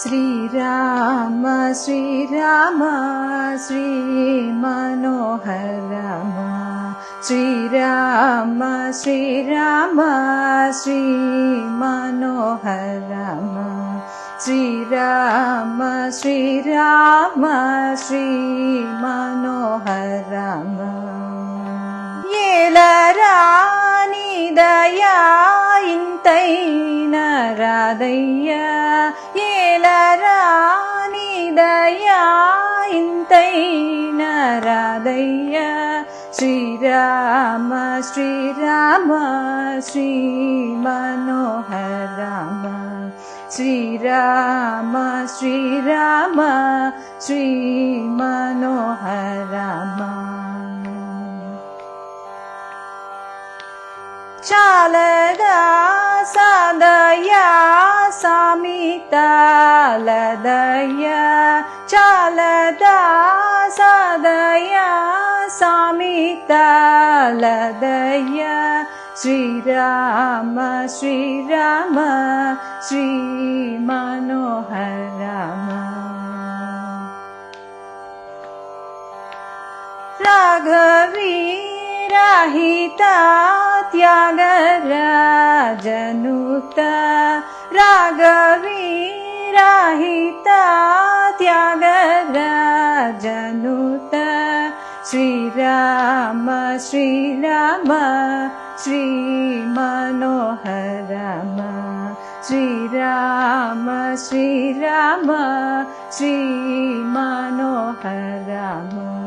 श्रीराम श्रीराम श्रीमनोहर श्रीराम श्रीराम श्रीमनोहर श्रीराम श्रीराम श्रीमनोहर एलरानि दया इन्तै కాదయ్యా ఏలరా నీదయా ఇంతైన రాదయ్యా శ్రీరామ శ్రీరామ శ్రీ మనోహర రామ श्रीराम श्रीराम श्रीमनोहरम चालदा चालदा सादया सामितालदया श्रीराम श्रीराम श्रीमनोहर राम राघवी राहिता राहिता त्यागराजनुत श्रीराम श्रीराम श्रीमनोहर राम श्रीराम श्रीराम श्रीमनोहर राम